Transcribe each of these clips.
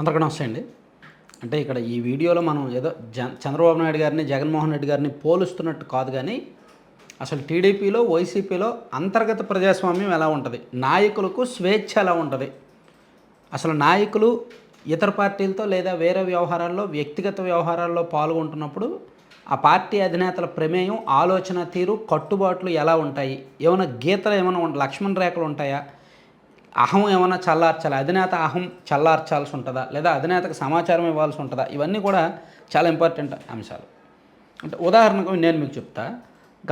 అందరికీ నమస్తే అండి. అంటే ఇక్కడ ఈ వీడియోలో మనం ఏదో జ చంద్రబాబు నాయుడు గారిని జగన్మోహన్ రెడ్డి గారిని పోలుస్తున్నట్టు కాదు కానీ అసలు టీడీపీలో వైసీపీలో అంతర్గత ప్రజాస్వామ్యం ఎలా ఉంటుంది? నాయకులకు స్వేచ్ఛ ఎలా ఉంటుంది? అసలు నాయకులు ఇతర పార్టీలతో లేదా వేరే వ్యవహారాల్లో వ్యక్తిగత వ్యవహారాల్లో పాల్గొంటున్నప్పుడు ఆ పార్టీ అధినేతల ప్రమేయం ఆలోచన తీరు కట్టుబాట్లు ఎలా ఉంటాయి? ఏమైనా గీతలు ఏమైనా ఉంట లక్ష్మణ రేఖలు ఉంటాయా? అహం ఏమైనా చల్లార్చాలి? అధినేత అహం చల్లార్చాల్సి ఉంటుందా? లేదా అధినేతకు సమాచారం ఇవ్వాల్సి ఉంటుందా? ఇవన్నీ కూడా చాలా ఇంపార్టెంట్ అంశాలు. అంటే ఉదాహరణకు నేను మీకు చెప్తా.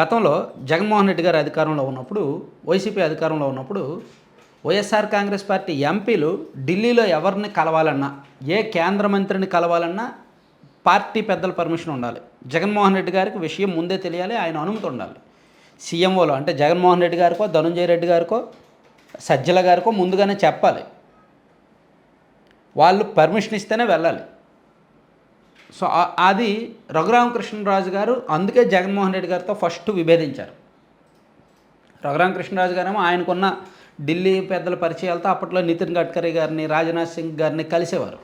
గతంలో జగన్మోహన్ రెడ్డి గారు అధికారంలో ఉన్నప్పుడు వైసీపీ అధికారంలో ఉన్నప్పుడు వైఎస్ఆర్ కాంగ్రెస్ పార్టీ ఎంపీలు ఢిల్లీలో ఎవరిని కలవాలన్నా ఏ కేంద్ర మంత్రిని కలవాలన్నా పార్టీ పెద్దల పర్మిషన్ ఉండాలి. జగన్మోహన్ రెడ్డి గారికి విషయం ముందే తెలియాలి ఆయన అనుమతి ఉండాలి. సీఎంఓలో అంటే జగన్మోహన్ రెడ్డి గారికో ధనుంజయ రెడ్డి గారికో సజ్జల గారికో ముందుగానే చెప్పాలి. వాళ్ళు పర్మిషన్ ఇస్తేనే వెళ్ళాలి. సో అది అది రఘురామకృష్ణరాజు గారు అందుకే జగన్మోహన్ రెడ్డి గారితో ఫస్ట్ విభేదించారు. రఘురామకృష్ణరాజు గారేమో ఆయనకున్న ఢిల్లీ పెద్దల పరిచయాలతో అప్పట్లో నితిన్ గడ్కరీ గారిని రాజ్నాథ్ సింగ్ గారిని కలిసేవారు.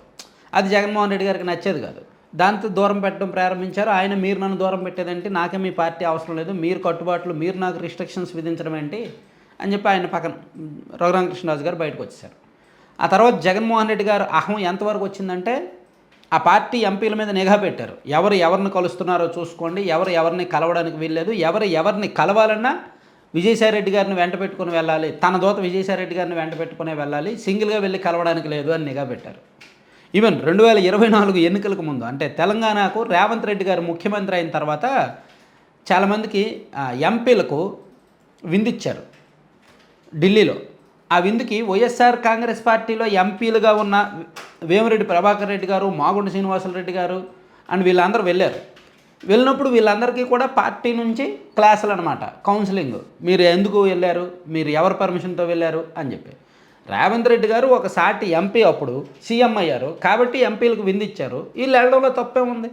అది జగన్మోహన్ రెడ్డి గారికి నచ్చేది కాదు. దాంతో దూరం పెట్టడం ప్రారంభించారు. ఆయన మీరు నన్ను దూరం పెట్టేదంటే? నాకే మీ పార్టీ అవసరం లేదు. మీరు కట్టుబాట్లు మీరు నాకు రిస్ట్రిక్షన్స్ విధించడం ఏంటి? అని చెప్పి ఆయన పక్కన రఘురామకృష్ణరాజు గారు బయటకు వచ్చేసారు ఆ తర్వాత జగన్మోహన్ రెడ్డి గారు అహం ఎంతవరకు వచ్చిందంటే ఆ పార్టీ ఎంపీల మీద నిఘా పెట్టారు. ఎవరు ఎవరిని కలుస్తున్నారో చూసుకోండి ఎవరు ఎవరిని కలవడానికి వీల్లేదు ఎవరు ఎవరిని కలవాలన్నా విజయసాయిరెడ్డి గారిని వెంట పెట్టుకుని వెళ్ళాలి తన దోత విజయసాయిరెడ్డి గారిని వెంట పెట్టుకునే వెళ్ళాలి సింగిల్గా వెళ్ళి కలవడానికి లేదు అని నిఘా పెట్టారు. ఈవెన్ రెండు వేల ఇరవై నాలుగు ఎన్నికలకు ముందు అంటే తెలంగాణకు రేవంత్ రెడ్డి గారు ముఖ్యమంత్రి అయిన తర్వాత చాలామందికి ఎంపీలకు విందిచ్చారు. ఢిల్లీలో. ఆ విందుకి వైఎస్ఆర్ కాంగ్రెస్ పార్టీలో ఎంపీలుగా ఉన్న వేమిరెడ్డి ప్రభాకర్ రెడ్డి గారు మాగుండ శ్రీనివాసరెడ్డి గారు అండ్ వీళ్ళందరూ వెళ్ళారు. వెళ్ళినప్పుడు వీళ్ళందరికీ కూడా పార్టీ నుంచి క్లాసులు అనమాట కౌన్సిలింగ్. మీరు ఎందుకు వెళ్ళారు? మీరు ఎవరి పర్మిషన్తో వెళ్ళారు? అని చెప్పి. రేవంత్ రెడ్డి గారు ఒక సాటి ఎంపీ అప్పుడు సీఎం అయ్యారు. కాబట్టి ఎంపీలకు విందిచ్చారు. వీళ్ళు వెళ్ళడంలో తప్పే ఉంది.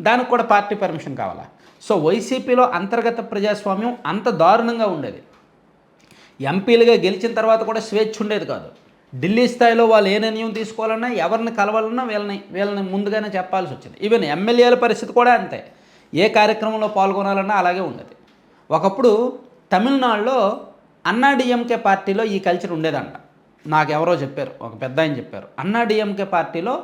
దానికి కూడా పార్టీ పర్మిషన్ కావాలా? సో వైసీపీలో అంతర్గత ప్రజాస్వామ్యం అంత దారుణంగా ఉండేది. ఎంపీలుగా గెలిచిన తర్వాత కూడా స్వేచ్ఛ ఉండేది కాదు. ఢిల్లీ స్థాయిలో వాళ్ళు ఏ నిర్ణయం తీసుకోవాలన్నా ఎవరిని కలవాలన్నా వీళ్ళని వీళ్ళని ముందుగానే చెప్పాల్సి వచ్చింది. ఈవెన్ ఎమ్మెల్యేల పరిస్థితి కూడా అంతే. ఏ కార్యక్రమంలో పాల్గొనాలన్నా అలాగే ఉండేది. ఒకప్పుడు తమిళనాడులో అన్నాడిఎంకే పార్టీలో ఈ కల్చర్ ఉండేదంట. నాకు ఎవరో చెప్పారు ఒక పెద్ద ఆయన చెప్పారు. అన్నాడిఎంకే పార్టీలో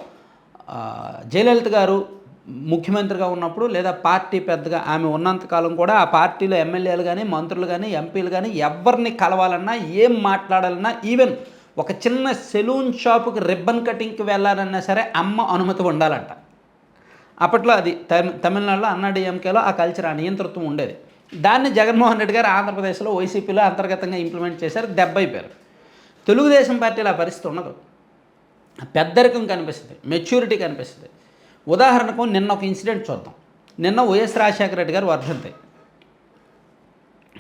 జయలలిత గారు ముఖ్యమంత్రిగా ఉన్నప్పుడు లేదా పార్టీ పెద్దగా ఆమె ఉన్నంతకాలం కూడా ఆ పార్టీలో ఎమ్మెల్యేలు కానీ మంత్రులు కానీ ఎంపీలు కానీ ఎవరిని కలవాలన్నా ఏం మాట్లాడాలన్నా ఈవెన్ ఒక చిన్న సెలూన్ షాపుకి రిబ్బన్ కటింగ్కి వెళ్ళాలన్నా సరే అమ్మ అనుమతి ఉండాలంట. అప్పట్లో అది తమి తమిళనాడులో అన్నాడీఎంకేలో ఆ కల్చర్ ఆ నియంతృత్వం ఉండేది. దాన్ని జగన్మోహన్ రెడ్డి గారు ఆంధ్రప్రదేశ్లో వైసీపీలో అంతర్గతంగా ఇంప్లిమెంట్ చేశారు దెబ్బై పేరు తెలుగుదేశం పార్టీలో ఆ పరిస్థితి ఉండదు. పెద్దరికం కనిపిస్తుంది మెచ్యూరిటీ కనిపిస్తుంది. ఉదాహరణకు నిన్న ఒక ఇన్సిడెంట్ చూద్దాం. నిన్న వైఎస్ రాజశేఖర రెడ్డి గారు వర్ధంతి.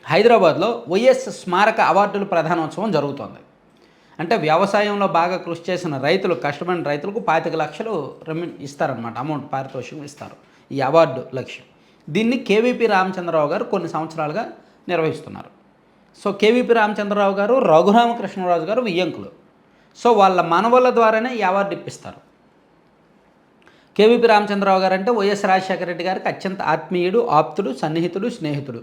హైదరాబాద్లో వైఎస్ స్మారక అవార్డుల ప్రధానోత్సవం జరుగుతోంది. అంటే వ్యవసాయంలో బాగా కృషి చేసిన రైతులు కష్టమైన రైతులకు పాతిక లక్షలు రెమ్యూ ఇస్తారనమాట అమౌంట్ పారితోషికం ఇస్తారు. ఈ అవార్డు లక్ష్యం. దీన్ని కేవీపీ రామచంద్రరావు గారు కొన్ని సంవత్సరాలుగా నిర్వహిస్తున్నారు. సో కేవీపీ రామచంద్రరావు గారు రఘురామకృష్ణరాజు గారు వియ్యంకులు. సో వాళ్ళ మనవల ద్వారానే ఈ అవార్డు ఇప్పిస్తారు. కేవీపీ రామచంద్రరావు గారు అంటే వైఎస్ రాజశేఖర రెడ్డి గారికి అత్యంత ఆత్మీయుడు ఆప్తుడు సన్నిహితుడు స్నేహితుడు.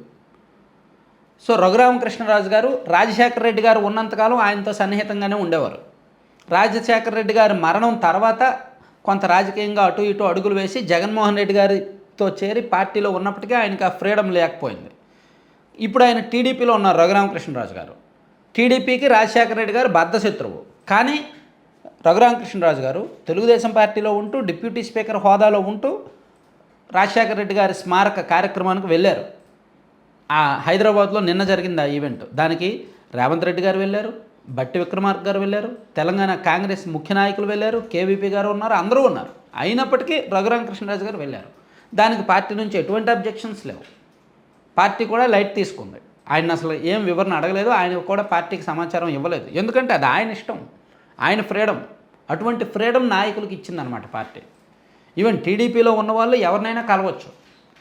సో రఘురామకృష్ణరాజు గారు రాజశేఖర రెడ్డి గారు ఉన్నంతకాలం ఆయనతో సన్నిహితంగానే ఉండేవారు. రాజశేఖర రెడ్డి గారి మరణం తర్వాత కొంత రాజకీయంగా అటు ఇటు అడుగులు వేసి జగన్మోహన్ రెడ్డి గారితో చేరి పార్టీలో ఉన్నప్పటికీ ఆయనకి ఆ ఫ్రీడమ్ లేకపోయింది. ఇప్పుడు ఆయన టీడీపీలో ఉన్నారు రఘురామకృష్ణరాజు గారు. టీడీపీకి రాజశేఖర రెడ్డి గారు బద్ధశత్రువు. కానీ రఘురామకృష్ణరాజు గారు తెలుగుదేశం పార్టీలో ఉంటూ డిప్యూటీ స్పీకర్ హోదాలో ఉంటూ రాజశేఖర రెడ్డి గారి స్మారక కార్యక్రమానికి వెళ్ళారు. ఆ హైదరాబాద్లో నిన్న జరిగింది ఆ ఈవెంట్. దానికి రేవంత్ రెడ్డి గారు వెళ్ళారు బట్టి విక్రమార్క గారు వెళ్ళారు తెలంగాణ కాంగ్రెస్ ముఖ్య నాయకులు వెళ్ళారు కేవీపీ గారు ఉన్నారు అందరూ ఉన్నారు. అయినప్పటికీ రఘురామకృష్ణరాజు గారు వెళ్ళారు. దానికి పార్టీ నుంచి ఎటువంటి అబ్జెక్షన్స్ లేవు. పార్టీ కూడా లైట్ తీసుకుంది. ఆయన అసలు ఏం వివరణ అడగలేదు ఆయన కూడా పార్టీకి సమాచారం ఇవ్వలేదు. ఎందుకంటే అది ఆయన ఇష్టం. ఆయన ఫ్రీడమ్ అటువంటి ఫ్రీడమ్ నాయకులకు ఇచ్చిందనమాట పార్టీ. ఈవెన్ టీడీపీలో ఉన్న వాళ్ళు ఎవరినైనా కలవచ్చు.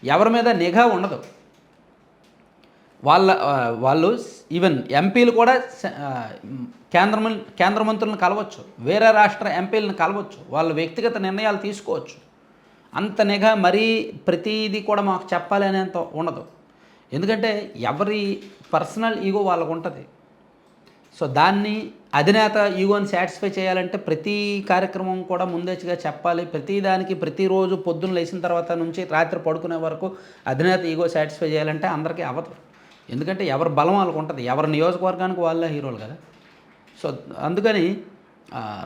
ఎవరి మీద నిఘా ఉండదు. వాళ్ళ వాళ్ళు ఈవెన్ ఎంపీలు కూడా కేంద్ర కేంద్ర మంత్రులను కలవచ్చు. వేరే రాష్ట్ర ఎంపీలను కలవచ్చు. వాళ్ళ వ్యక్తిగత నిర్ణయాలు తీసుకోవచ్చు. అంత నిఘా మరీ ప్రతిదీ కూడా మాకు చెప్పాలి అనేంత ఉండదు. ఎందుకంటే ఎవరి పర్సనల్ ఈగో వాళ్ళకు ఉంటుంది సో దాన్ని అధినేత e ఈగోని సాటిస్ఫై చేయాలంటే ప్రతి కార్యక్రమం కూడా ముందచ్చిగా చెప్పాలి. ప్రతి దానికి ప్రతిరోజు పొద్దున్న లేచిన తర్వాత నుంచి రాత్రి పడుకునే వరకు అధినేత e ఈగో సాటిస్ఫై చేయాలంటే అందరికీ అవ్వదు ఎందుకంటే ఎవరి బలం వాళ్ళకు ఉంటుంది. ఎవరి నియోజకవర్గానికి వాళ్ళే హీరోలు కదా. సో అందుకని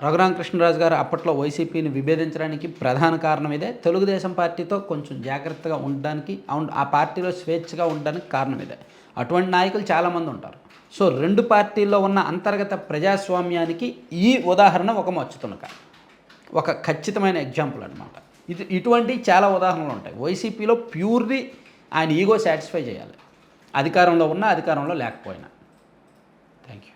రఘురామకృష్ణరాజు గారు అప్పట్లో వైసీపీని విభేదించడానికి ప్రధాన కారణం ఇదే. తెలుగుదేశం పార్టీతో కొంచెం జాగ్రత్తగా ఉండడానికి అవును, ఆ పార్టీలో స్వేచ్ఛగా ఉండడానికి కారణం ఇదే. అటువంటి నాయకులు చాలామంది ఉంటారు. సో రెండు పార్టీల్లో ఉన్న అంతర్గత ప్రజాస్వామ్యానికి ఈ ఉదాహరణ ఒక మచ్చుతునక ఒక ఖచ్చితమైన ఎగ్జాంపుల్ అనమాట ఇది ఇటువంటి చాలా ఉదాహరణలు ఉంటాయి. వైసీపీలో ప్యూర్లీ ఆయన ఈగో సాటిస్ఫై చేయాలి. అధికారంలో ఉన్న అధికారంలో లేకపోయినా. Thank you